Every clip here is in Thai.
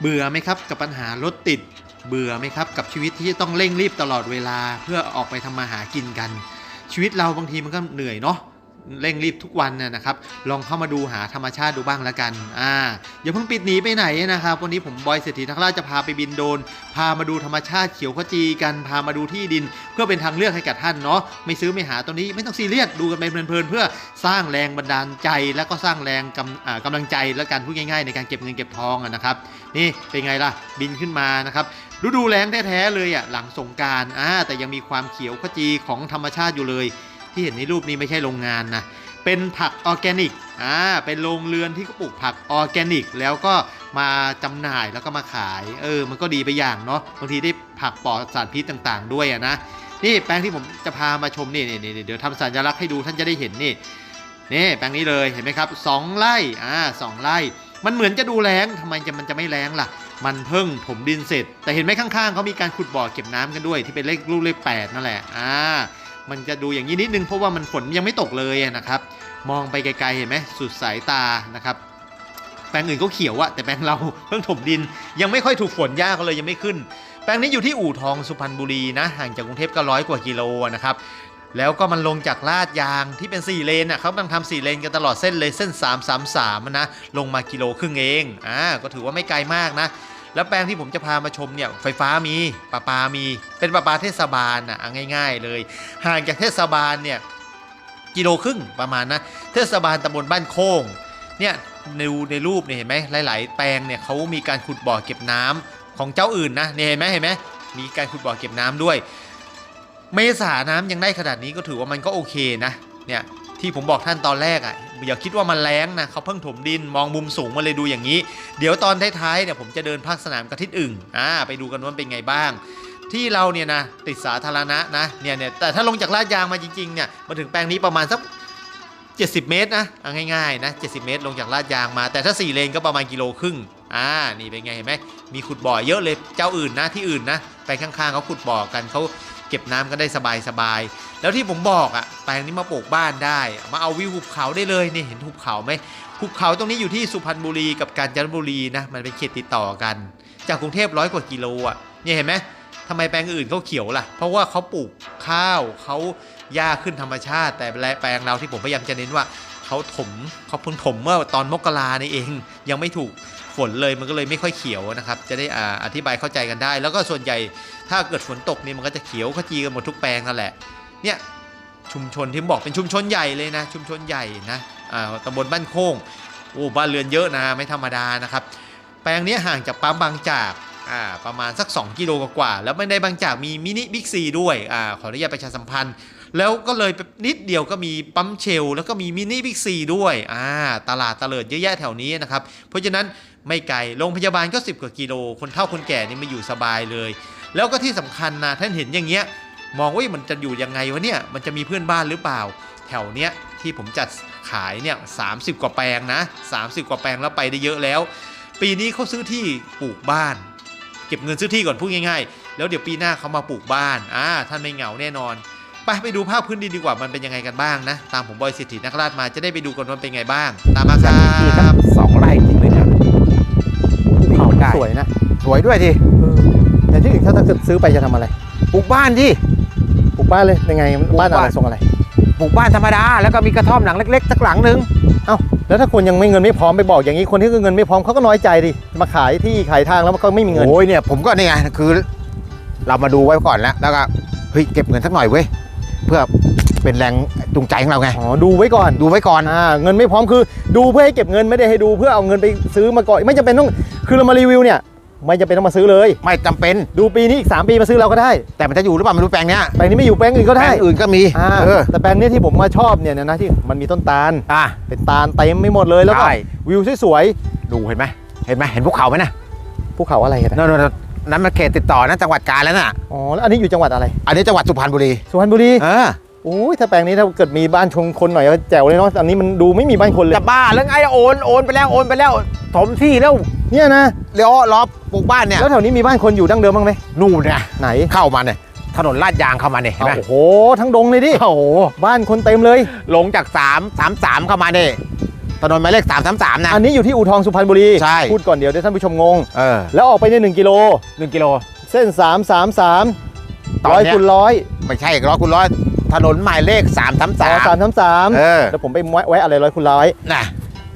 เบื่อไหมครับกับปัญหารถติด เบื่อไหมครับกับชีวิตที่ต้องเร่งรีบตลอดเวลาเพื่อออกไปทำมาหากินกัน ชีวิตเราบางทีมันก็เหนื่อยเนาะ เร่งรีบทุกวันน่ะนะครับ ลองเข้ามาดูหาธรรมชาติดูบ้างละกันอ่าอย่าเพิ่งปิดหนีไปไหนนะครับ วันนี้ผมบอยเศรษฐีทักราจะพาไปบินโดน พามาดูธรรมชาติเขียวขจีกัน พามาดูที่ดิน เพื่อเป็นทางเลือกให้กับท่านเนาะ ไม่ซื้อไม่หาตรงนี้ไม่ต้องซีเรียส ดูกันไปเพลินๆ เพื่อสร้างแรงบันดาลใจ แล้วก็สร้างแรงกำกำลังใจแล้วกันพูดง่ายๆ ในการเก็บเงินเก็บทองนะครับ นี่เป็นไงล่ะ บินขึ้นมานะครับฤดูแล้งแท้ๆเลยอะหลังสงการอ่าแต่ยังมีความเขียวขจีของธรรมชาติอยู่เลย ที่เห็นในรูปนี้ไม่ใช่โรงงานนะเป็นผักออร์แกนิกอ่าเป็นโรงเรือนที่เขาปลูกผักออร์แกนิก แล้วก็มาจำหน่ายแล้วก็มาขายเออมันก็ดีไปอย่างเนาะบางทีได้ผักปลอดสารพิษต่างๆ ด้วยอะนะนี่แปลงที่ผมจะพามาชมนี่นี่นเดี๋ยวทำสัญลักษณ์ให้ดูท่านจะได้เห็นนี่นี่แปลงนี้เลยเห็นไหมครับสองไร่อ่าสองไร่ มันเหมือนจะดูแรงทำไมจะมันจะไม่แรงล่ะ มันเพิ่งถมดินเสร็จ แต่เห็นไหมข้างๆเขามีการขุดบ่อเก็บน้ำกันด้วยที่เป็นเลขลูกเลขแปดนั่นแหละอ่า มันจะดูอย่างนี้นิดนึงเพราะว่ามันฝนยังไม่ตกเลยนะครับ มองไปไกลๆเห็นไหมสุดสายตานะครับแปลงอื่นก็เขียวอะแต่แปลงเราเพิ่งถมดิน ยังไม่ค่อยถูกฝนยากเลยยังไม่ขึ้น แปลงนี้อยู่ที่อู่ทองสุพรรณบุรีนะห่างจากกรุงเทพก็ร้อยกว่ากิโลนะครับแล้วก็มันลงจากลาดยางที่เป็น 4 เลนอะเขากำลังทำ4เลนกันตลอดเส้นเลยเส้น 333นะลงมากิโลครึ่งเองอ่าก็ถือว่าไม่ไกลมากนะ แล้วแปลงที่ผมจะพามาชมเนี่ยไฟฟ้ามีประปามี เป็นประปาเทศบาลอะง่าย ๆ เลย ห่างจากเทศบาลเนี่ยกิโลครึ่งประมาณนะเทศบาลตำบลบ้านโค้งเนี่ยในในรูปเนี่ยเห็นไหมหลาย ๆ แปลงเนี่ยเขามีการขุดบ่อเก็บน้ำของเจ้าอื่นนะเนี่ยเห็นไหมเห็นไหมมีการขุดบ่อเก็บน้ำด้วย เมษาน้ำยังได้ขนาดนี้ก็ถือว่ามันก็โอเคนะเนี่ย ที่ผมบอกท่านตอนแรกอะ่ะอย่าคิดว่ามันแรงนะเขาเพิ่งถมดินมองมุมสูงมาเลยดูอย่างนี้ เดี๋ยวตอนท้ายๆเนี่ยผมจะเดินภาคสนามกระทิดอึ่งอ่าไปดูกันว่าเป็นไงบ้าง ที่เราเนี่ยนะติดสาธารณะนะเนี่ยเนี่ยแต่ถ้าลงจากลาดยางมาจริงๆเนี่ยมาถึงแปลงนี้ประมาณสัก70 เมตรนะเอาง่ายๆนะ70 เมตร ลงจากลาดยางมา แต่ถ้า 4 เลนก็ประมาณกิโลครึ่งอ่านี่เป็นไงเห็นไหมมีขุดบ่อเยอะเลยเจ้าอื่นนะที่อื่นนะไปข้างๆเขาขุดบ่อกันเขา เก็บน้ำกันได้สบายๆแล้วที่ผมบอกอะ่ะแปลงนี้มาปลูกบ้านได้ มาเอาวิวหุบเขาได้เลยนี่เห็นหุบเขาไหมหุบเขาตรงนี้อยู่ที่สุพรรณบุรีกับกาญจนบุรีนะมันเป็นเขตติดต่อกัน จากกรุงเทพร้อยกว่ากิโลอะเนี่ยเห็นไหมทำไมแปลงอื่นเขาเขียวล่ะ เพราะว่าเขาปลูกข้าวเขาหญ้าขึ้นธรรมชาติ แต่แปลงเราที่ผมพยายามจะเน้นว่าเขาถมเขาพิ่งถมเมื่อตอนมกรานี่เอง ยังไม่ถูก ฝนเลยมันก็เลยไม่ค่อยเขียวนะครับ จะได้อ่าอธิบายเข้าใจกันได้ แล้วก็ส่วนใหญ่ถ้าเกิดฝนตกนี่มันก็จะเขียวขจีกันหมดทุกแปลงนั่นแหละเนี่ยชุมชนที่ผมบอกเป็นชุมชนใหญ่เลยนะ ชุมชนใหญ่นะอ่าตำบลบ้านโค้งโอ้บ้านเรือนเยอะนะไม่ธรรมดานะครับ แปลงนี้ห่างจากปั๊มบางจากอ่าประมาณสัก 2 กิโลกว่า แล้วไม่ได้บางจากมีมินิบิ๊กซีด้วยอ่าขออนุญาตประชาสัมพันธ์ แล้วก็เลยนิดเดียวก็มีปั๊มเชล แล้วก็มีมินิบิ๊กซีด้วยอ่าตลาดตะเลิดเยอะแยะแถวนี้นะครับ เพราะฉะนั้นไม่ไกลโรงพยาบาลก็ 10 กว่ากิโล คนเฒ่าคนแก่นี่มาอยู่สบายเลย แล้วก็ที่สำคัญนะท่านเห็นอย่างเงี้ยมองว่ามันจะอยู่ยังไงวะเนี่ยมันจะมีเพื่อนบ้านหรือเปล่า แถวเนี้ยที่ผมจัดขายเนี่ยสามกว่าแปลงนะ 30 กว่าแปลงแล้วไปได้เยอะแล้ว ปีนี้เขาซื้อที่ปลูกบ้าน เก็บเงินซื้อที่ก่อนพูดง่ายๆ แล้วเดี๋ยวปีหน้าเขามาปลูกบ้านอ่าท่านไม่เหงาแน่นอน ไปไปดูภาพพื้นดินดีกว่ามันเป็นยังไงกันบ้างนะ ตามผมบอยสิทธินักราชมาจะได้ไปดูกันว่าเป็นไงบ้าง ตามมาครัที่ทั้งบสองไร่จริงเลยนะภูเขาได้สวยนะ สวยด้วยดิแต่ที่อื่นเขาถ้าเกิดซื้อไปจะทำอะไรปลูกบ้านดิปลูกบ้านเลยยังไงปลูกบ้านอะไรบ้านทรงอะไรปลูกบ้านธรรมดาแล้วก็มีกระท่อมหลังเล็กๆสักหลังหนึงเอ้าแล้วถ้าคนยังไม่เงินไม่พร้อมไปบอกอย่างนี้คนที่เงินไม่พร้อมเขาก็น้อยใจดิมาขายที่ขายทางแล้วเขาไม่มีเงินโอ้ยเนี่ยผมก็นี่ไงคือ เรามาดูไว้ก่อนแล้วแล้วก็เฮ้ยเก็บเงินสักหน่อยเว้ย เพื่อเป็นแรงจูงใจของเราไงอ๋อดูไว้ก่อนดูไว้ก่อนอ่าเงินไม่พร้อมคือ ดูเพื่อให้เก็บเงินไม่ได้ให้ดูเพื่อเอาเงินไปซื้อมาก่อนไม่จำเป็นต้องคือเรามารีวิวเนี่ยไม่จำเป็นต้องมาซื้อเลย ไม่จำเป็นดูปีนี้อีก 3 ปีมาซื้อเราก็ได้ แต่มันจะอยู่หรือเปล่าไม่รู้แปลงเนี้ยแปลงนี้ไม่อยู่แปลงอื่นก็แปลได้งอื่นก็มีอ่าเออแต่แปลงนี้ที่ผมมาชอบเนี่ยนะที่มันมีต้นตาลอะเป็นตาลเต็มไม่หมดเลยแล้วก็ใช่วิวสวยดูเห็นไหมเห็นไหมเห็นภูเขาไหมนะๆภูเขาอะไรกันนะนั่น นั่นนั่นมันเขตติดต่อนะจังหวัดกาญแล้วน่ะ อ๋อแล้วอันนี้อยู่จังหวัดอะไร อันนี้จังหวัดสุพรรณบุรีสุพรรณบุรีเออโอ้ยถ้าแปลงนี้ถ้าเกิดมีบ้านชงคนหน่อยก็แจ๋วเลยเนาะอันนี้มันดูไม่มีบ้านคนเลยจะบ้าแล้วไงโอนโอนไปแล้วโอนไปแล้วถมที่แล้วเนี่ยนะเลี้ยวล้อปลูกบ้านเนี่ยแล้วแถวนี้มีบ้านคนอยู่ดั้งเดิมบ้างไหมนู่นเนี่ยไหนเข้ามาเนี่ยถนนลาดยางเข้ามาเนี่ยเห็นไหมโอ้โหทั้งดงเลยดิโอ้โหบ้านคนเต็มเลยลงจาก3 3 3เข้ามาเนี่ย ถนนหมายเลขสามสามสามนะ อันนี้อยู่ที่อู่ทองสุพรรณบุรี ใช่ พูดก่อนเดี๋ยวเดี๋ยวท่านผู้ชมงง เออแล้วออกไปใน1กิโล หนึ่งกิโล เส้น 3 3 3ตอนร้อยเนี้ย คูณร้อยไม่ใช่ร้อยคูณร้อยถนนหมายเลขสามสามสาสามมสามสามเออแล้วผมไปแวะอะไรร้อยคูณร้อยน่ะ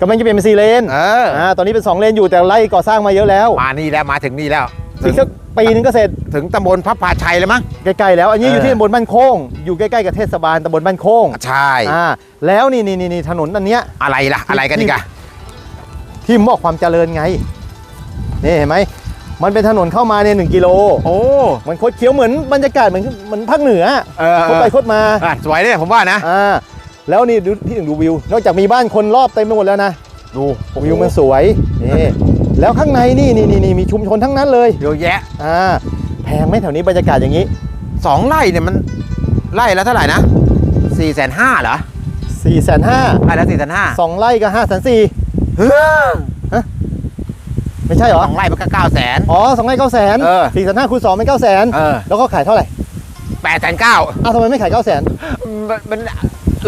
กำลังจะเปลี่ยนเป็นสี่เลนเอออ่าตอนนี้เป็น2เลนอยู่แต่ไล่ก่อสร้างมาเยอะแล้ว มานี่แล้วมาถึงนี่แล้วถึ อีงกสักปีนึงก็เสร็จถึงตำบลพระพาชัยแล้วมั้ง ใกล้ๆแล้ว อันนี้เออออยู่ที่ตำบลบ้านโค้งอยู่ใกล้ๆกับเทศบาลตำบลบ้านโค้งใช่อ่าแล้วนี่นี่นี่ถนนอันเนี้ยอะไรล่ะ อะไรกันอีกอะที่บอกความเจริญไง นี่เห็นไหมมันเป็นถนนเข้ามาในหนึ่งกิโล โอ้ มันคดเคี้ยวเหมือนบรรยากาศเหมือนเหมือนภาคเหนือเออคดไปคดมาอะสวยเนี่ยผมว่านะอ่าแล้วนี่ดูที่หนึ่งดูวิว นอกจากมีบ้านคนรอบเต็มไปหมดแล้วนะ ดูวิวมันสวย นี่ แล้วข้างในนี่นี่นี่นี่มีชุมชนทั้งนั้นเลยเยอะแยะอ่าแพงไหมแถวนี้บรรยากาศอย่างนี้สองไร่เนี่ยมันไร่ละเท่าไหร่นะสี่แสนห้าเหรอ4ี่แสนห้าไร่ละสี่แสนห้าสองไร่ก็ห้าแสนสี่เฮ้อไม่ใช่เหรอสองไร่มันก็เก้าแสนอ๋อสองไร่เก้าแสนเออสี่แสนห้าคูณสองเป็นเก้าแสนเออแล้วก็ขายเท่าไหร่แปดแสนเก้าอ้าวทำไมไม่ขายเก้าแสนมัน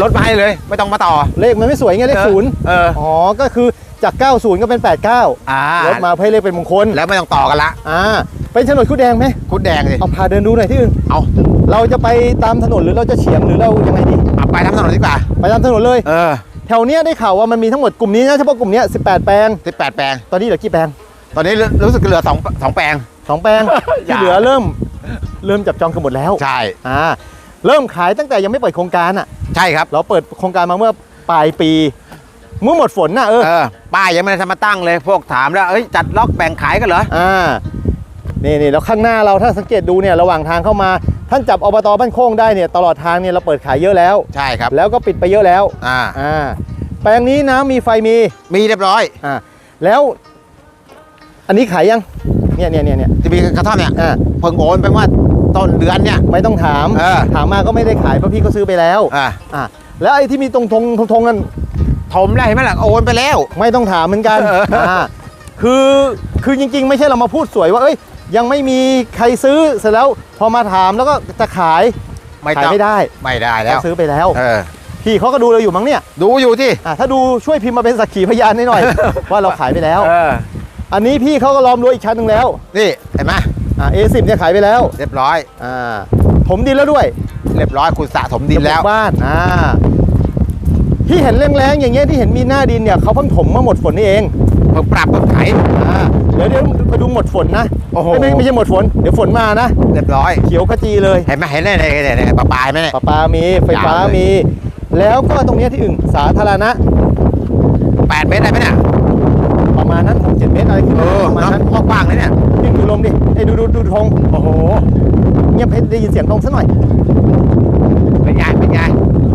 ลดมาให้เลย ไม่ต้องมาต่อเลขมันไม่สวยไงเลขศูนย์เอออ๋อก็คือ จาก 90 ก็เป็น 89อ่าลดมาเพื่อให้เลขเป็นมงคลแล้วไม่ต้องต่อกันละอ่าเป็นโฉนดคู่แดงไหมคุดแดงสิเอาพาเดินดูหน่อยที่อื่นเอาเราจะไปตามถนนหรือเราจะเฉียงหรือเรายังไงดีเอาไปทำถนนดีกว่าไปตามถนนเลยเออแถวเนี้ยได้ข่าวว่ามันมีทั้งหมดกลุ่มนี้นะเฉพาะกลุ่มเนี้ย18 แปลงสิบแปดแปลง ตอนนี้เหลือกี่แปลง ตอนนี้รู้สึกเหลือสองสองแปลงสองแปลงอย่าที่เหลือเริ่มเริ่มจับจองกันหมดแล้ว ใช่อ่าเริ่มขายตั้งแต่ยังไม่เปิดโครงการอะ ใช่ครับ เราเปิดโครงการมาเมื่อปลายปี เมื่อหมดฝนน่ะเออเออป้ายยังไม่ได้ทำมาตั้งเลย พวกถามแล้วเอ้ยจัดล็อกแบ่งขายกันเหรอ อ่านี่นี่แล้วข้างหน้าเราถ้าสังเกตดูเนี่ยระหว่างทางเข้ามา ท่านจับอบตบ้านโค้งได้เนี่ยตลอดทางเนี่ยเราเปิดขายเยอะแล้ว ใช่ครับ แล้วก็ปิดไปเยอะแล้วอ่า อ่าแปลงนี้น้ำมีไฟมีมีเรียบร้อย อ่าแล้ว อันนี้ขายยังเนี่ยเนี่ยเนี่ยเนี่ยจะมีกระท่อมเนี่ยอ่าเพิ่งโอนไปว่าต้นเดือนเนี่ย ไม่ต้องถาม เออ ถามมาก็ไม่ได้ขายเพราะพี่ก็ซื้อไปแล้วอ่า อ่าแล้วไอ้ที่มีตรงทงทงทงนั่น ถมแล้วเห็นไหมล่ะโอนไปแล้ว ไม่ต้องถามเหมือนกันเอออ่อ่าคือคือจริง ๆ ไม่ใช่เรามาพูดสวยว่าเอ้ยยังไม่มีใครซื้อเสร็จแล้วพอมาถามแล้วก็จะขายไม่ขายต้องไม่ได้ไม่ได้แล้วเขาซื้อไปแล้วเออพี่เขาก็ดูเราอยู่มั้งเนี่ยดูอยู่ที่อะถ้าดูช่วยพิมพ์มาเป็นสักขีพยานให้หน่อย ว่าเราขายไปแล้ว เอออันนี้พี่เขาก็ล้อมรั้วอีกชั้นหนึ่งแล้วนี่เห็นไหมอ่า A10 เนี่ยขายไปแล้วเรียบร้อยอ่าผมดินแล้วด้วย เรียบร้อยคุณสะสมดินแล้วจะปลูกบ้าน อ่า ที่เห็นแรงๆอย่างเงี้ยที่เห็นมีหน้าดินเนี่ยเขาเพิ่งถมมาหมดฝนนี่เองเพิ่งปรับเพิ่งไถอ่าเดี๋ยวเดี๋ยวไปดูหมดฝนนะโอ้โหไม่ไม่ไม่ใช่หมดฝนเดี๋ยวฝนมานะเรียบร้อยเขียวขจีเลยเห็นไหมเห็นไหมเนี่ยเนี่ยเนี่ยปลาปลายไหมเนี่ยประปามีไฟฟ้ายาวเลยมี แล้วก็ตรงเนี้ยที่อื่นสาธารณะแปดเมตรได้ไหมเนี่ยประมาณนั้น6 7เมตรอะไรขึ้นเอมาอประมาณน้นั้นำกว้างเลยเนี่ยนี่ดูลมดิไอ้ยดูดูดูธงโอ้โหเงียบให้ได้ยินเสียงธงซะหน่อยเป็นไงเป็นไง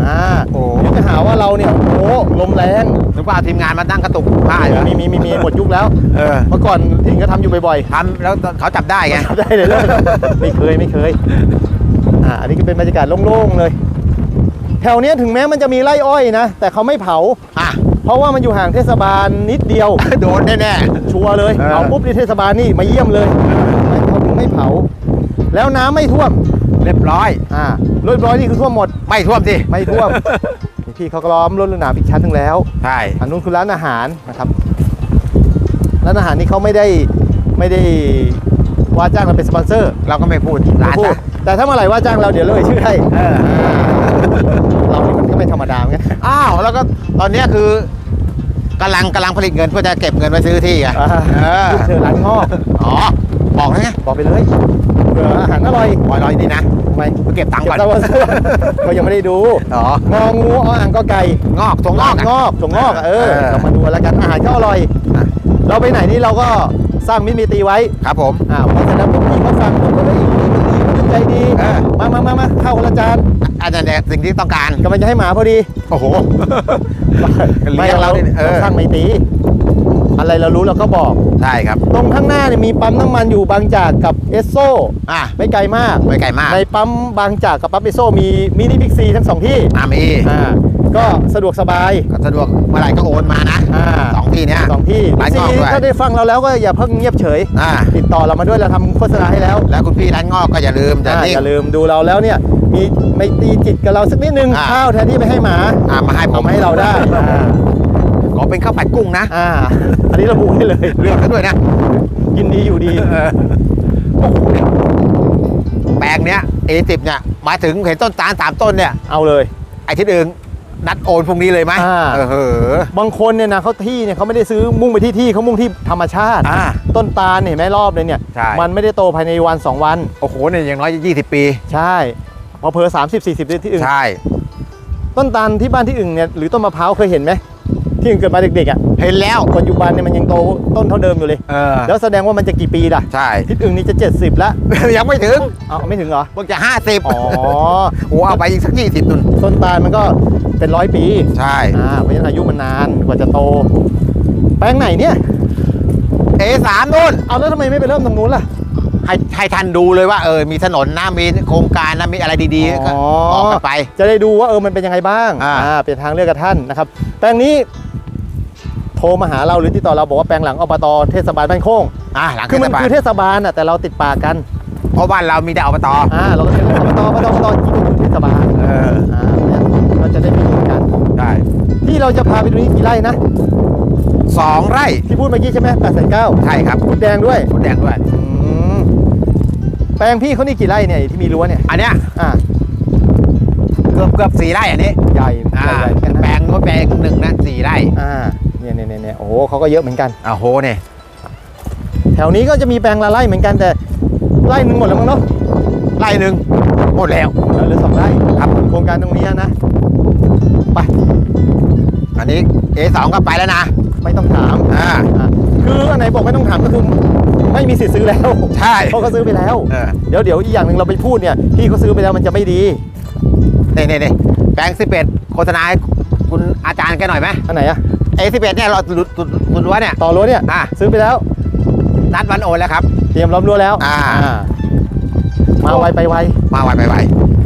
อ่าโอ้เดี๋ยวจะหาว่าเราเนี่ยโอ้ลมแรงนึกว่าเอาทีมงานมาตั้งกระตุกผ้าอยู่มีมีมีมีหมดยุคแล้วเออเมื่อก่อนที่ก็ทำอยู่บ่อยทำแล้วเขาจับได้ไงๆทำได้เลยเลยไม่เคยไม่เคยอ่าอันนี้ก็เป็นบรรยากาศโล่งๆเลย แถวเนี้ยถึงแม้มันจะมีไร่อ้อยนะ แต่เขาไม่เผา อะ เพราะว่ามันอยู่ห่างเทศบาลนิดเดียว โดนแน่ชัวร์เลยเออ เอาปุ๊บที่เทศบาลนี่มาเยี่ยมเลยไม่เขาถึงไม่เผา แล้วน้ำไม่ท่วมๆเรียบร้อย อ่าเรียบร้อยนี่คือท่วมหมด ไม่ท่วมสิไม่ท่วมนี่พี่เขาก็ล้อมรถลูกหนามอีกชั้นหนึ่งแล้วใช่อันนู้นคือร้านอาหารนะครับร้านอาหารนี่เขาไม่ได้ไม่ได้ว่าจ้างเราเป็นสปอนเซอร์เราก็ไม่พูดร้านไม่พูดนะแต่ถ้าเมื่อไหร่ว่าจ้างเราเดี๋ยวเราเอ่ยชื่อให้เออเรานี่มันก็ไม่ธรรมดาเหมือนกันอ้าวแล้วก็ตอนเนี้ยคือกำลังกำลังผลิตเงินเพื่อจะเก็บเงินไว้ซื้อที่ไงอ่าเออลูกเธอร้านงอกอ๋อบอกแล้วไงบอกไปเลยเผื่ ออาหารอร่อยปล่อยรอยดีนะทำไมไปเก็บตังค์เก็ก่บอนสปอนเซอร์เขายังไม่ได้ดูอ๋ององูออ่างก็ไก่งอกตัวงอกอะงอกถั่วงอกอะเออเออเรามาดูกันแล้วกันอาหารก็อร่อยอะเราไปไหนนี่เราก็สร้างมิตรมีตรีไว้ครับผมอ่าพอเสร็จแล้วผมพี่เขาฟังผมก็เลยดีใจดีเออมามามามาเข้าคนละจานอันนั้นเนี่ยสิ่งที่ต้องการกำลังจะให้หมาพอดี โอ้โหไม่เลี้ยงเราเราเนี่ยเออเราสร้างไมตรี อะไรเรารู้เราก็บอก ใช่ครับ ตรงข้างหน้าเนี่ยมีปั๊มน้ำมันอยู่บางจากกับเอสโซอะไม่ไกลมาก ไม่ไกลมากในปั๊มบางจากกับปั๊มเอสโซมีมินิบิ๊กซีทั้งสองที่อ่ามีอ่าก็สะดวกสบาย ก็สะดวกเมื่อไหร่ก็โอนมานะอ่า สองที่เนี้ย สองที่ร้านซีงอกด้วย ถ้าได้ฟังเราแล้วก็อย่าเพิ่งเงียบเฉย อ่า ติดต่อเรามาด้วยเราทำโฆษณาให้แล้วแล้วคุณพี่ร้านงอกก็อย่าลืมจะอ่านิ่งอย่าลืมดูเราแล้วเนี่ย มีไม่ตีจิตกับเราสักนิดนึงอ่า ข้าวแทนที่ไปให้หมา อ่ามาให้ผเอามมาให้เราได้อ่า ขอเป็นข้าวผัดกุ้งนะ อ่า อันนี้ระบุให้เลยเลือกกันด้วยนะ กินดีอยู่ดีเออโอ้โหเนี่ยแปลงเนี้ยเอสิบเนี่ยมาถึงเห็นต้นตาลสามต้นเนี่ย เอาเลย ไอ้ที่อื่นนัดโอนพรุ่งนี้เลยไหมอ่า เออเหอะบางคนเนี่ยนะเขาที่เนี่ยเขาไม่ได้ซื้อมุ่งไปที่ที่เขามุ่งที่ธรรมชาติ อ่า ต้นตาลเนี่ยเห็นไหมรอบเลยเนี่ย ใช่ มันไม่ได้โตภายในวัน 2 วัน โอ้โหเนี่ยอย่างน้อยยี่สิบปี ใช่พอเพอสามสิบสี่สิบที่อื่น ใช่ ต้นตาลที่บ้านที่อื่นเนี่ยหรือต้นมะพร้าวเคยเห็นไหม ที่อื่นเกิดมาเด็กๆอะเห็นแล้วปัจจุบันเนี่ยมันยังโตต้นเท่าเดิมอยู่เลย เออแล้วแสดงว่ามันจะกี่ปีล่ะใช่ที่อื่นนี่จะ 70แล้วยังไม่ถึงเอาไม่ถึงเหรอเพิ่งจะห้าสิบอ๋อโอ้เอาไปอีกสักยี่สิบนุ่นต้นตาลมันก็เป็นร้อยปีใช่อ่าเพราะฉะนั้นอายุมันนานกว่าจะโต แปลงไหนเนี่ยเอสามนุ่นเอาแล้วทำไมไม่ไปเริ่มตรงนู้นล่ะให้ให้ท่านดูเลยว่าเออมีถนนนะมีโครงการนะมีอะไรดีๆก็อ๋อออกกันไป จะได้ดูว่าเออมันเป็นยังไงบ้างอ่าเป็นทางเลือกกับท่านนะครับ แปลงนี้ โทรมาหาเราหรือติดต่อเราบอกว่าแปลงหลังอบตเทศบาลบ้านโค้งอะหลังคือเทมัศนบาลคือเทศบาลอะแต่เราติดปากกัน เพราะบ้านเรามีแต่อบตอ่าเราก็เป็นอบตอบตอบตจริงๆอยู่เทศบาลเอออ่าเพราะฉะนั้นเราจะได้ไม่เหมือนกันใช่ที่เราจะพาไปดูนี่กี่ไร่นะสองไร่ที่พูดเมื่อกี้ใช่ไหมแปดแสนเก้าใช่ครับขุดแดงด้วยมดแดงด้วยอืมแปลงพี่เขานี่กี่ไร่เนี่ยที่มีรั้วเนี่ยอันเนี้ยอ่าเกือบเกือบสี่ไร่อันนี้ใหญ่อ่าใหญ่ๆเหมือนกันแปลนะงก็แปลงหนึ่งนะสี่ไร่อ่า เนี่ยเนี่ยเนี่ยเนี่ยโอ้โหเขาก็เยอะเหมือนกันอ้าวโหเนี่ยแถวนี้ก็จะมีแปลงละไร่เหมือนกันแต่ไร่หนึ่งหมดแล้วมั้งเนาะไร่หนึ่งหมดแล้วเหลือเหลือสองไร่ครับโครงการตรงนี้นะไปอันนี้เอสองก็ไปแล้วนะไม่ต้องถามอ่าอ่าคืออันไหนบอกไม่ต้องถามก็คือไม่มีสิทธิ์ซื้อแล้วใช่เพราะเขาซื้อไปแล้วเออเดี๋ยวเดี๋ยวอีกอย่างหนึ่งเราไปพูดเนี่ยพี่เขาซื้อไปแล้วมันจะไม่ดีนี่นี่นี่แปลงสิบเอ็ดโฆษณาให้คุณอาจารย์แกหน่อยไหมอันไหนอะ เอสิบเอ็ดเนี่ยเราหลุดหลุดหลุดรั้วเนี่ย ต่อรั้วเนี่ยอะ ซื้อไปแล้ว นัดวันโอนแล้วครับ เตรียมล้อมรั้วแล้วอ่า มาไวไปไวมาไวไปไว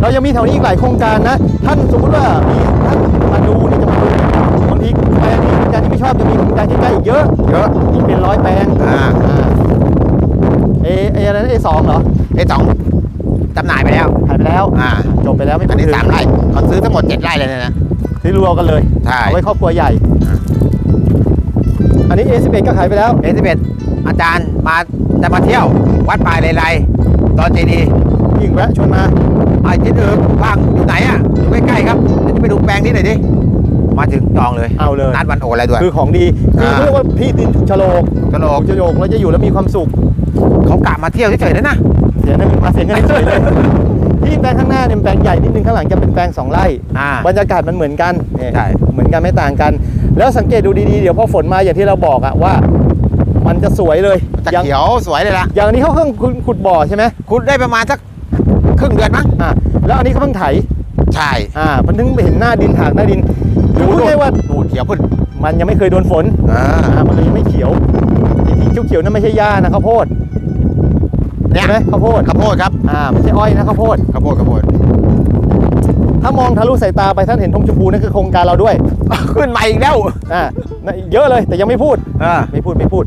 เรายังมีแถวนี้อีกหลายโครงการนะ ท่านสมมติว่ามีท่านมาดูเนี่ยจะมาดูบางทีแปลงนี้โครงการที่ไม่ชอบจะมีโครงการใกล้ๆอีกเยอะเยอะอีกเป็นร้อยแปลงอ่าเอเออะไรนะเอสองเหรอเอสองจำหน่ายไปแล้วหายไปแล้วอ่า จบไปแล้วไม่อันนี้พูดถึงสามไร่เขาซื้อทั้งหมดเจ็ดไร่เลยนะซื้อรวมกันเลยใช่ เอาไว้ครอบครัวใหญ่อั นนี้ A11 ก็ขายไปแล้วเอสิบเอ็ดอาจารย์มาจะมาเที่ยววัดป่าเลไลตอนเจดีย์ยิ่งแวะชวนมาไอ้ที่เดิมว่างอยู่ไหนอะอยู่ใกล้ๆครับเดี๋ยวจะไปดูแปลงนี้หน่อยดิมาถึงจองเลยเอาเลยนัดวันโอนอะไรด้วย คือของดีคืออ่าเรียกว่าพี่ตินฉลกกระโหลกฉลกเราจะอยู่แล้วมีความสุขเขากะมาเที่ยวเฉยๆนะนะเสียเงินมาเสียเงินเฉยเลยที่แปลงข้างหน้าเนี่ยแปลงใหญ่นิดนึงข้างหลังจะเป็นแปลงสองไร่อ่าบรรยากาศมันเหมือนกันเนี่ยใช่เหมือนกันไม่ต่างกัน แล้วสังเกตดูดีๆ เดี๋ยวพอฝนมาอย่างที่เราบอกอะว่า มันจะสวยเลยจะอย่างเขียวสวยเลยล่ะอย่างนี้เขาเพิ่งขุดบ่อใช่ไหมคุณได้ประมาณสักครึ่งเดือนมั้งอ่าแล้วอันนี้เขาเพิ่งไถใช่อ่ามันถึงเห็นหน้าดินถากหน้าดินดูพูดได้ว่าดูเขียวขึ้นมันยังไม่เคยโดนฝนอ่าอ่ามันเลยยังไม่เขียวไอ้ที่เขียวๆนั่นไม่ใช่หญ้านะข้าวโพดเนี่ยใช่ไหมข้าวโพดข้าวโพดครับอ่าไม่ใช่อ้อยนะข้าวโพดข้าวโพดข้าวโพด ถ้ามองทะลุสายตาไปท่านเห็นธงชมพูนั่นคือโครงการเราด้วยขึ้นมาอีกแล้วอ่านั่นเยอะเลยแต่ยังไม่พูดอ่าไม่พูดไม่พูด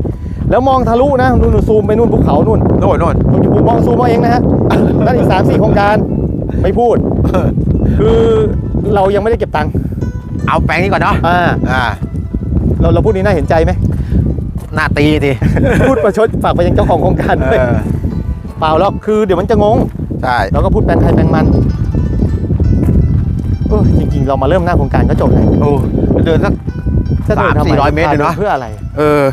แล้วมองทะลุนะนู่นๆซูมไปนู่นภูเขานู่นโน่นโน่นธงชมพูมองซูมเอาเองนะฮะนั่นอีกสามสี่โครงการไม่พูดคือเรายังไม่ได้เก็บตังค์เอาแปลงนี้ก่อนเนาะอ่าอ่าเราเราพูดนี้น่าเห็นใจไหมหน้าตีทีพูดประชดฝากไปยังเจ้าของโครงการด้วยเออเปล่าหรอกคือเดี๋ยวมันจะงงใช่เราก็พูดแปลงใครแปลงมัน เออจริงๆ เรามาเริ่มหน้าโครงการก็จบเลยโอ้เดินสักถ้ดินทำไสามสี่ร้อยเมตรเลยเนอะ เพื่ออะไรเออ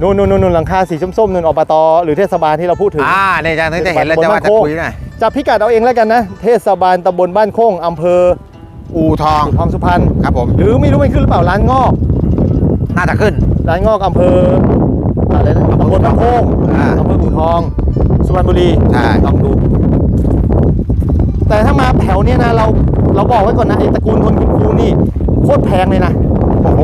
นู่นนู่นนู่นหลังคาสีส้มๆนู่นอบตหรือเทศบาลที่เราพูดถึง อ่าเนี่ยจะจะเห็นแล้วจะว่าจะคุยหน่อยจับพิกัดเอาเองแล้วกันนะ เทศบาลตำบลบ้านโค้งอำเภออูทองทองสุพรรณครับผม หรือไม่รู้มันขึ้นหรือเปล่าร้านงอก น่าจะขึ้น ร้านงอกอำเภออะไรนะตำบลบ้านโค้งอ่า อำเภออู่ทอง สุพรรณบุรีใช่ ลองดู แต่ถ้ามาแถวเนี้ยนะเรา เราบอกไว้ก่อนนะไอ้ตระกูลคนคุณครูนี่โคตรแพงเลยนะโอ้โห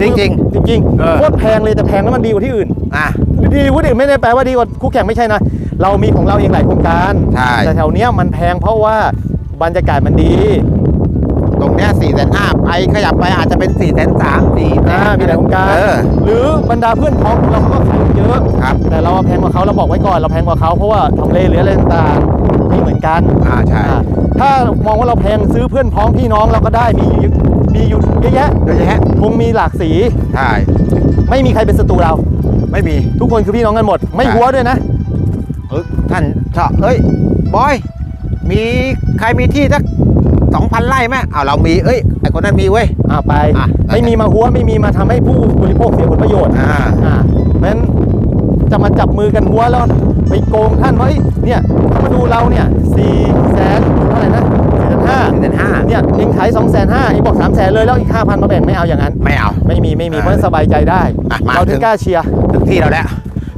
จริงจริงจริงเออๆโคตรแพงเลยแต่แพงแล้วมันดีกว่าที่อื่นๆอะดีกว่าที่อื่นไม่ได้แปลว่าดีกว่าคู่แข่งไม่ใช่นะเรามีของเราเองหลายโครงการใช่แต่แถวเนี้ยมันแพงเพราะว่าบรรยากาศมันดี ตรงเนี้ยสี่แสนห้าไปขยับไปอาจจะเป็นสี่แสนสามสี่อ่ามีหลายโครงการเออหรือบรรดาเพื่อนพ้องของเราก็ขายเยอะครับแต่เราแพงกว่าเขาเราบอกไว้ก่อนเราแพงกว่าเขาเพราะว่าทำเลหรืออะไรต่างๆไม่เหมือนกันอ่าใช่อ่า ถ้ามองว่าเราแพงซื้อเพื่อนพ้องพี่น้องเราก็ได้มีมีอยู่เยอะแยะเยอะแยะธงมีหลากสีใช่ไม่มีใครเป็นศัตรูเรา ไม่มีทุกคนคือพี่น้องกันหมด ไม่ใช่หัวด้วยนะเออท่านชอบเอ้ยบอย มีใครมีที่สักสองพันไร่ไหมอ้าวเรามีเอ้ยไอคนนั้นมีเว้ยอ่าไปอะไม่มีมาหัวไม่มีมาทำให้ผู้บริโภคเสียผลประโยชน์อ่าอ่าเพราะฉะนั้นจะมาจับมือกันหัวแล้วไปโกงท่านว่าเอ้ยเนี่ยเขามาดูเราเนี่ยสี่แสน เท่าไหร่นะสี่แสนห้าเดือนห้าเนี่ยเองขายสองแสนห้าเองบอกสามแสนเลยแล้วอีกห้าพันมาแบ่งไม่เอาอย่างนั้น ไม่เอา ไม่มีไม่มีอ่าเพราะฉะนั้นสบายใจได้ อะมา เราถึถึงงกล้าเชียร์ถึงที่เราแล้ว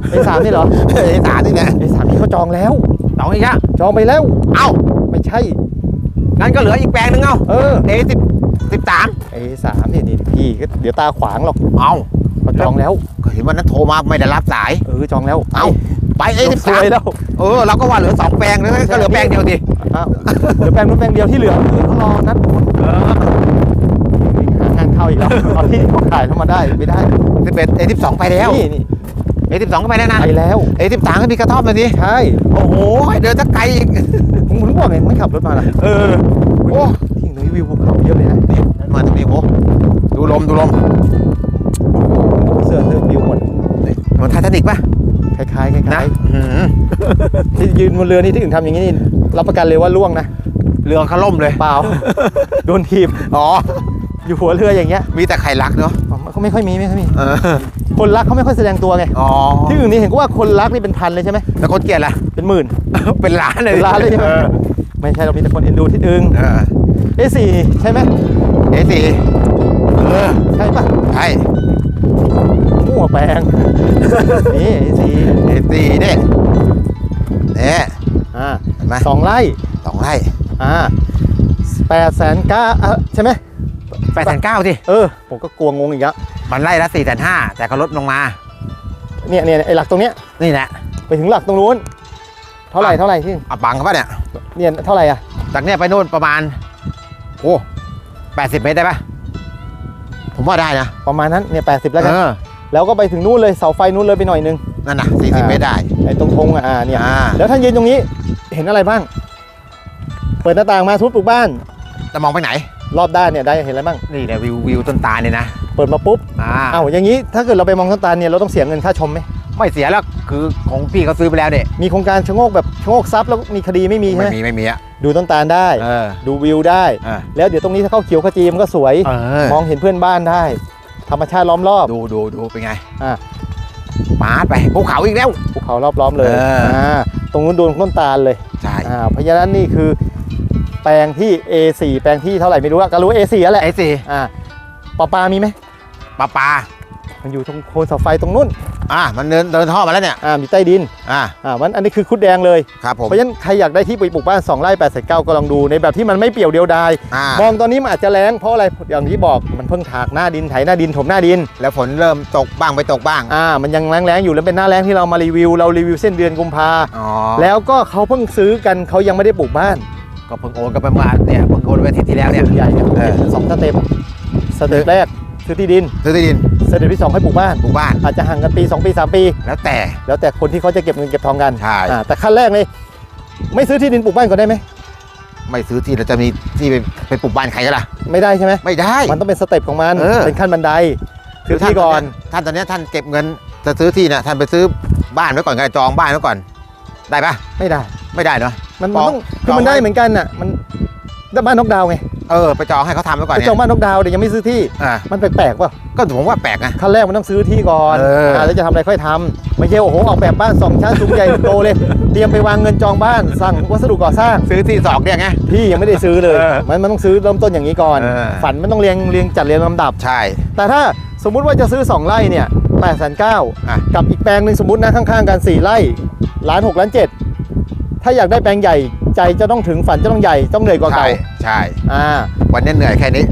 ไอ้สามนี่เหรอไอ้สามนี่แหละไอ้สามนี่เขาจองแล้ว สองอีกอะจองไปแล้ว เอ้าไม่ใช่ งั้นก็เหลืออีกแปลงหนึงเอ้าเออเอสิบสิบสามไอ้สามนี่นี่พี่ก็เดี๋ยวตาขวางหรอกเอ้าเขาจองแล้วก็เห็นวันนั้นโทรมาไม่ได้รับสาย เออจองแล้ว เอ้าไปเอสิบสสาวยมแล้ว เออเราก็ว่าเหลือสองแปลงแล้วก็เหลือแปลงเดียวดิอ้าว เหลือแปลงนู้นแปลงเดียวที่เหลือคือเขารอนัดคนเออหางานเข้าอีกแล้วเอาที่เขาขายเข้ามาได้ไม่ได้สิบเอ็ดเอสิบสองไปแล้วนี่นี่เอสิบสองก็ไปแล้วนะไปแล้วเอสิบสามก็มีกระท่อมมาดิใช่โอ้โหเดินสักไกลอีกผมถึงบอกไงไม่ขับรถมาล่ะเออโอ้ที่นุ้ยวิวภูเขาเยอะเลยนะนี่มาตรงนี้โหดูลมดูลมเสื้อเสื้อวิวหมดนี่เหมันไททานิกป่ะ คล้ายๆคล้ายๆนะอื้อหือที่ยืนบนเรือนี่ที่อื่นทำอย่างนี้นี่รับประกันเลยว่าล่วงนะเรือเขาล่มเลย เปล่า โดนทีบอ๋อ อยู่หัวเรืออย่างเงี้ยมีแต่ไข่รักเนาะอ๋อเขาไม่ค่อยมีไม่ค่อยมี เออคนรักเขาไม่ค่อยแสดงตัวไงอ๋อที่อื่นนี่เห็นว่าคนรักนี่เป็นพันเลยใช่ไหมแต่คนเกลียดล่ะ เป็นหมื่น เป็นล้านเลยเป็นล้านเลยใช่ไหมออไม่ใช่เรามีแต่คนเอ็นดูที่อึงเออเอสี่ใช่ไหมเอสี่เออใช่ปะใช่ มั่วแปลงนี่เอสี่เอสี่เนี่ยเนี่ยอ่าเห็นไหมสองไร่สองไร่อ่าแปดแสนเก้าใช่ไหมแปดแสนเก้าสิเออผมก็กลัวงงอีกแล้วมันไร่ละสี่แสนห้าแต่เขาลดลงมา เนี่ยเนี่ยไอหลักตรงเนี้ยนี่แหละไปถึงหลักตรงนู้น เท่าไหร่เท่าไหร่ที่เอาปังเขาปะเนี่ยเนี่ยเท่าไหร่อะจากเนี้ยไปนู่นประมาณโอ้แปดสิบเมตรได้ปะผมว่าได้นะ ประมาณนั้นเนี่ยแปดสิบแล้วกันเออ แล้วก็ไปถึงนู่นเลยเสาไฟนู่นเลยไปหน่อยนึงนั่นน่ะสี่สิบอ่าเมตรได้ไอ้ตรงธงอะอ่าเนี่ยอ่าแล้วท่านยืนตรงนี้เห็นอะไรบ้าง เปิดหน้าต่างมาทุบปลูกบ้านจะมองไปไหน รอบด้านเนี่ยได้เห็นอะไรบ้างนี่แหละวิววิวต้นตาลเนี่ยนะเปิดมาปุ๊บอ่าเอ้าอย่างนี้ถ้าเกิดเราไปมองต้นตาลเนี่ยเราต้องเสียเงินค่าชมไหมไม่เสียแล้วคือของพี่เขาซื้อไปแล้วเด็มีโครงการชะโงกแบบชะโงกซับแล้วมีคดีไม่มีใช่ไม่ไหมมีไม่มีอะดูต้นตาลได้เออดูวิวได้เออแล้วเดี๋ยวตรงนี้ถ้าเข้าเขียวขจีมันก็สวยเออมองเห็นเพื่อนบ้านได้ ธรรมชาติล้อมรอบดูดูดูเป็นไงอะมาดไปภูเขาอีกแล้วภูเขารอบล้อมเลยเอออ่าตรงนู้นโดนต้นตาลเลยใช่อ่าเพราะฉะนั้นนี่คือแปลงที่ A4 แปลงที่เท่าไหร่ไม่รู้อะก็รู้ A4 แล้วแหละไอ้สี่อ่าปลาปลามีไหมปลาปลามันอยู่ตรงโคนเสาไฟตรงนู้น อะมันเดินเดินท่อมาแล้วเนี่ยอ่ามีใต้ดินอะอ่ามันอันนี้คือคุดแดงเลยครับผมเพราะฉะนั้นใครอยากได้ที่ไปปลูกบ้าน2ไร่8 9ก็ลองดูในแบบที่มันไม่เปี่ยวเดียวดายอ่ามองตอนนี้มันอาจจะแรงเพราะอะไรอย่างที่บอกมันเพิ่งถากหน้าดินไถหน้าดินถมหน้าดิน แล้วฝนเริ่มตกบ้างไปตกบ้างอ่ามันยังแรงๆอยู่แล้วเป็นหน้าแรงที่เรามารีวิว เรารีวิวเส้นเดือนกุมภาอ๋อแล้วก็เขาเพิ่งซื้อกันเขายังไม่ได้ปลูกบ้านก็เพิ่งโอนกันไปเมื่อเนี่ยเพิ่งโอนไปอาทิตย์ที่แล้วเนี่ยส่วนใหญ่เนี่ยเออสองสเต็ปสเต็ปแรก ซื้อที่ดินซื้อที่ดินสเต็ปที่สองให้ปลูกบ้าน ปลูกบ้าน อาจจะห่างกันปี 2 ปี 3 ปี แล้วแต่ แล้วแต่คนที่เขาจะเก็บเงินเก็บทองกันใช่อ่าแต่ขั้นแรกเลยไม่ซื้อที่ดินปลูกบ้านก่อนได้ไหมไม่ซื้อที่แล้วจะมีที่ไปไปปลูกบ้านใครกันล่ะ ไม่ได้ใช่ไหมไม่ได้ มันต้องเป็นสเต็ปของมันเออ เป็นขั้นบันไดซื้อที่ก่อนท่านตอนเนี้ยท่านเก็บเงินจะซื้อที่เนี่ยท่านไปซื้อบ้านไว้ก่อนก็ได้จองบ้านไว้ก่อน ได้ปะไม่ได้ ไม่ได้เนาะ มันจมันองต้องคือจองมันได้ไว้เหมือนกันน่ะมันได้บ้านนกดาวไง เออไปจองให้เขาทำไว้ก่อนไปเนี่จอยงบ้านนกดาวเดี๋ยวยังไม่ซื้อที่ อ่ามันแปลกๆป่ะก็ผมว่าแปลกนะ ขั้นแรกมันต้องซื้อที่ก่อนเอออ่าแล้วจะทำอะไรค่อยทำไม่ใช่โอ้โหออกแบบบ้านสองชั้นสูงใหญ่โตเลย เตรียมไปวางเงินจองบ้านสั่งวัสดุก่อสร้าง ซื้อที่สองเนี่ยไงพี่ยังไม่ได้ซื้อเลย เออมันมันต้องซื้อเริ่มต้นอย่างนี้ก่อน เออ ฝันมันต้องเรียงเรียงจัดเรียงลำดับ ใช่ แต่ถ้าสมมุติว่าจะซื้อ 2 ไร่เนี่ย8ปดแสนเก้าอะ กับอีกแปลงหนึ่งสมมตินะข้างๆกัน 4 ไร่ล้านหกล้านเจ็ด ถ้าอยากได้แปลงใหญ่ใจจะต้องถึงฝันจะต้องใหญ่ต้องเหนื่อยกว่าใช่เก่าใช่ อ่าวันนี้เหนื่อยแค่นี้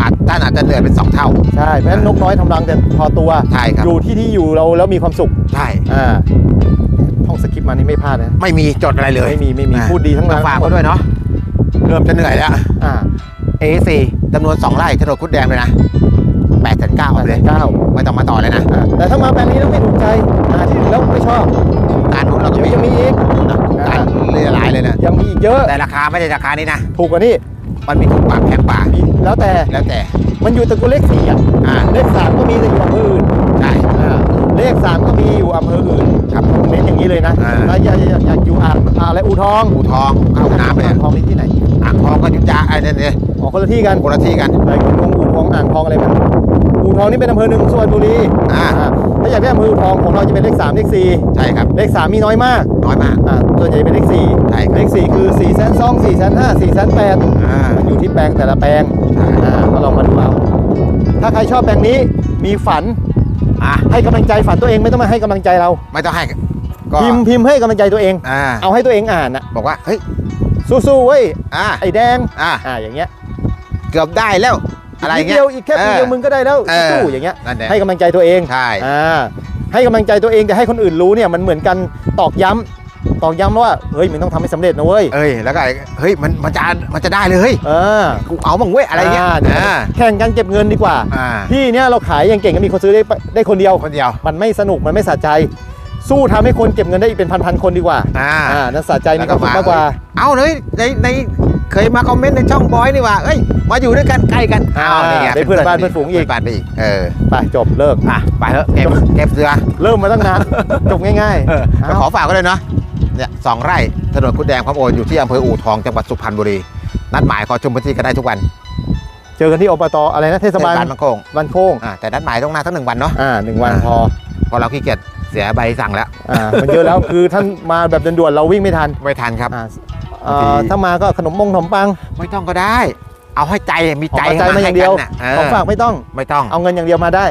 อาจท่านอาจจะเหนื่อยเป็นสองเท่า ใช่เพราะฉะนั้นนกน้อยทำรังแต่พอตัว ใช่ครับ อยู่ที่ที่อยู่เราแล้วมีความสุขใช่ อ่าท่องสคริปต์มานี่ไม่พลาดนะไม่มีจดอะไรเลยไม่มีไม่มีอะพูดดีทั้งนั้นฝากเขาด้วยเนาะเริ่มจะเหนื่อยแล้ว อ่า A4 จำนวน 2 ไร่ถนนคุดแดงเลยนะ8ปดแสนเก้าแปดเลแสยนเก้าไม่ต้องมาต่อเลยนะ อ่าแต่ถ้ามาแปลงนี้แล้วไม่ถูกใจอ่าที่อื่นแล้วไม่ชอบการนู้นเราก็เดี๋ยวมียังมีอีก การเรียรายเลยนะยังมีอีกเยอะแต่ราคาไม่ใช่ราคานี้นะถูกกว่านี้มันมีถูกกว่าแพงกว่ามีแล้วแต่แล้วแต่มันอยู่ตระกูลเลขสี่อะอ่าเลขสามก็มีแต่อยู่อำเภออื่นใช่อ่าเลขสามก็มีอยู่อำเภออื่นครับเน้นอย่างนี้เลยนะอ่าแล้วอยากอยากอยากอยู่อ่างอ่าอะไรอูทองอูทองเข้าน้ำเลยอ่างทองนี่ที่ไหนอ่างทองก็อยุทธยาไอ้นี่นี่อ๋อคนละที่กันคนละที่กันหลายคนงงอูทองอ่างทองอะไรมันอูทองนี่เป็นอำเภอหนึ่งของสุพรรณบุรีอ่า อ่าถ้าอยากได้อำเภออูทองของเราจะเป็นเลขสามเลขสี่ใช่ครับ เลขสามมีน้อยมากน้อยมากอ่าส่วนใหญ่เป็นเลขสี่ใช่ครับเลขสี่คือ4ี่แสนสองสี่แสนห้าสี่แสนแปดอ่ามันอยู่ที่แปลงแต่ละแปลงใช่อ่าก็ลองมาดูเอาถ้าใครชอบแปลงนี้มีฝันอะให้กำลังใจฝันตัวเองไม่ต้องมาให้กำลังใจเรา ไม่ต้องให้ก็พิมพ์พิมพ์ให้กำลังใจตัวเอง อ่าเอาให้ตัวเองอ่านนะบอกว่าเฮ้ยสู้ๆเว้ยอ่าไอ้แดงอ่าอ่าอย่างเงี้ยเกือบได้แล้ว อะไรนิดเงี้เดียยวอีกแค่ปีเดียวมึงก็ได้แล้วเออสู้ๆอย่างเงี้ยนั่นแหละให้กำลังใจตัวเองใช่ อ่าให้กำลังใจตัวเองแต่ให้คนอื่นรู้เนี่ยมันเหมือนกันตอกย้ำตอกย้ำว่าเฮ้ยมึงต้องทำให้สำเร็จนะเว้ยเอ้ยแล้วก็ไอ้เฮ้ยมันมันจะมันจะได้เลยเฮ้ยเออ กูเอาบ้างเว้ยอะไรเงี้ยานี่อ่าแข่งกันเก็บเงินดีกว่า อ่าพี่เนี่ยเราขายยังเก่งก็มีคนซื้อได้ปะได้คนเดียว คนเดียวมันไม่สนุกมันไม่สะใจ สู้ทำให้คนเก็บเงินได้อีกเป็นพันๆคนดีกว่าอ่าอ่านั่นสะใจมีความสุขมากกว่า เอาเลยในใน เคยมาคอมเมนต์ในช่องบอยนี่ว่าเอ้ยมาอยู่ด้วยกันใกล้กันอ่าเอาเนี่ยได้เพื่อนบ้านเพื่อนฝูงอีกเพื่บ้านไปอีกเออไปจบเลิกอะไปเถอะเก็บเก็บเสือเริ่มมาตั้งนานจบง่ายเออๆก็ขอฝากก็เลยเนาะเนี่ยสองไร่ถนนคุดแดงพร้อมโอนอยู่ที่อำเภออู่ทองจังหวัดสุพรรณบุรีนัดหมายขอชมพื้นที่กันได้ทุกวัน เจอกันที่อบตอะไรนะเทศบาลเทศบางโคงบ้านโค้งอ่าแต่นัดหมายต้องหน้าทั้งหนึ่งวันเนาะอ่าหนึ่งวันอ่าพอเพอเราขี้เกียจเสียใบสั่งแล้วอ่ามันเยอะแล้วคือท่านมาแบบด่วนๆเราวิ่งไม่ทันไม่ทันครับอ่า เอ่บางทีอถ้ามาก็ขนมมงขนมปังไม่ต้องก็ได้ เอาให้ใจมีใจเอาใจมาอย่างเดียวให้กันน่ะเออของฝากไม่ต้องไม่ต้องเอาเงินอย่างเดียวมาได้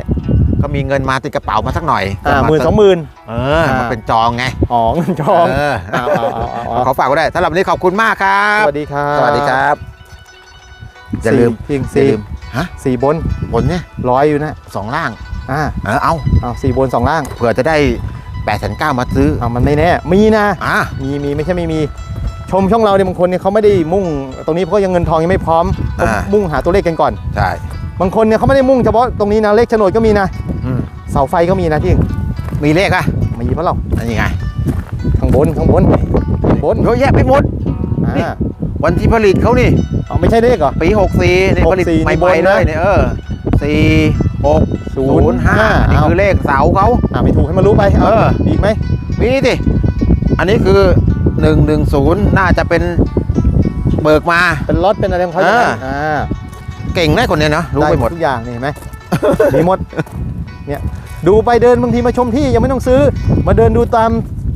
ก็มีเงินมาติดกระเป๋ามาสักหน่อยอ่าจะาหมื่นสองหมื่น เออมาเป็นจองไงอ๋อเงินจองเออเอาเอาเอาเอาเอาขอฝากไว้ได้สำหรับวันนี้ขอบคุณมากครัสบวัสดีครับสวัสดีครับอย่าลืม สี่พิงอย่าสี่ลืมฮะ สี่บนบนเนี่ยร้อยอยู่นะสองล่างอ่าเออเอาเอาสี่บนสองล่างเผื่อจะได้8ปดแสนเก้ามาซื้อเอามันไม่แน่มีนะ อะมีมีไม่ใช่ไม่มี ชมช่องเราเนี่ยบางคนเนี่ยเขาไม่ได้มุ่ง ตรงนี้เพราะยังเงินทองยังไม่พร้อมเขามุ่งหาตัวเลขกันก่อน ใช่ บางคนเนี่ยเขาไม่ได้มุ่งเฉพาะตรงนี้นะเลขโฉนดก็มีนะอืม เสาไฟก็มีนะที่มีเลขอะมีเพราะเราอันนี้ไงข้างบนข้างบนข้างบนเยอะแยะไปหมด นี่ อ่าวันที่ผลิตเขานี่ เอาไม่ใช่เลขเหรอ ปี 64นี่64ผลิตนี่ใหบม่นๆนะเลยเนี่ยเออสี่หกศูนย์ห้านี่เอา คือเลขเสาเขา อ่าไม่ถูกให้มันรู้ไปเออ มีอีกไหม มีสิอันนี้คือ 110 น่าจะเป็นเบิกมา เป็นรถเป็นอะไรของเขาเอออ่าเก่งนะคนเนี้ยเนาะรู้ไปหมดทุกอย่างนี่เห็นไหมมีหมดเนี่ยดูไปเดินบางทีมาชมที่ยังไม่ต้องซื้อ มาเดินดูตาม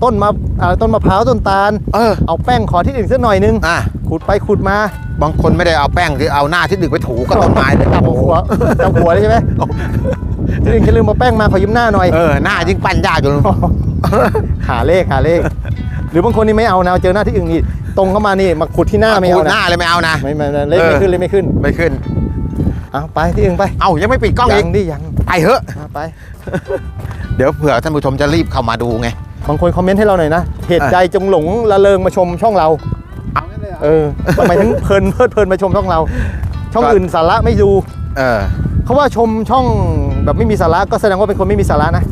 ต้นมะอ่าต้นมะพร้าวต้นตาลเออเอาแป้งขอที่อื่นสักหน่อยนึงอะขุดไปขุดมา บางคนไม่ได้เอาแป้งที่เอาหน้าที่ดึกไปถูกับต้นไม้เลยจับโอ้โหหัวจับหัวเลยใช่ไหมที่อื่นจะลืมมาแป้งมาขอยืมหน้าหน่อยเออหน้ายิ่งปั้นยากอยู่หาเลขหาเลข หรือบางคนนี่ไม่เอานะเจอหน้าที่อื่นนี่ตรงเข้ามานี่มาขุดที่หน้าไม่ขูเอาดหนะน้าเลยไม่เอานะไม่ไม่ไม่เลขเออไม่ขึ้นเลขไม่ขึ้นไม่ขึ้นเอาไปที่อื่นไปเอ้ายังไม่ปิดกล้องอียักงดิยังไปเถอะเอาไป เดี๋ยวเผื่อท่านผู้ชมจะรีบเข้ามาดูไงบางคนคอมเมนต์ให้เราหน่อยนะเหตุใจจงหลงละเลงมาชมช่องเราเออทำไมถึงเพลินเพลิดเพลินมาชมช่องเรา ช่องก็อื่นสาระไม่ดูเออเขาว่าชมช่องแบบไม่มีสาระก็แสดงว่าเป็นคนไม่มีสาระนะ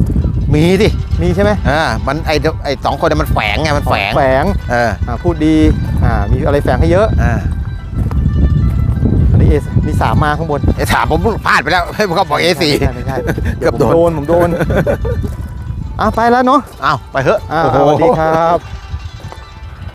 มีดิมีใช่ไหมเออมันไอเดี๋ยวไอสองคนเนี่ยมันแฝงไงมันแฝงแฝงเอออ่าพูดดีอ่ามีอะไรแฝงให้เยอะอ่าอันนี้เอสมีสามมาข้างบนไอถามผมพลาดไปแล้วให้ผมเขาบอกเอซีไม่ใช่ไม่ใช่เกือบผมโดนโดนผมโดนอะไปแล้วเนาะอ้าวไปเถอะอ่าโอ้โหสวัสดีครับ